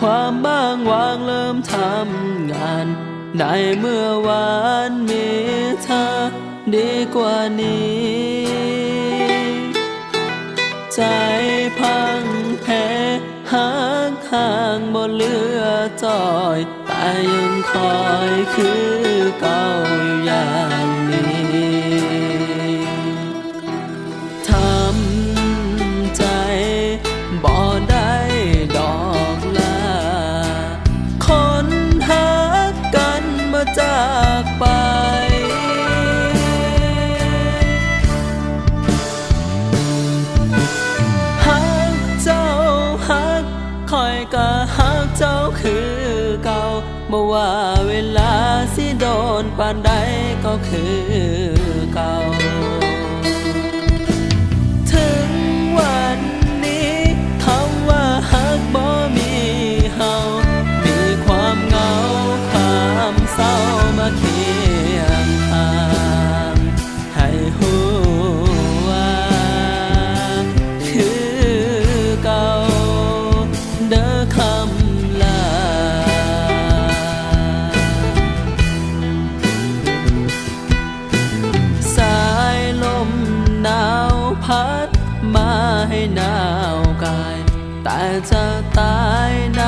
ความบ้างวางเริ่มทำงาน ในเมื่อวานมีเธอดีกว่านี้ ใจพังแพ้หักห่างบ่เหลือจอย แต่ยังคอยคือเก่าอยู่อย่าง บ่ว่าเวลาสิโดนปานใดก็คือ พัดมาให้หนาวกาย แต่จะตายนะ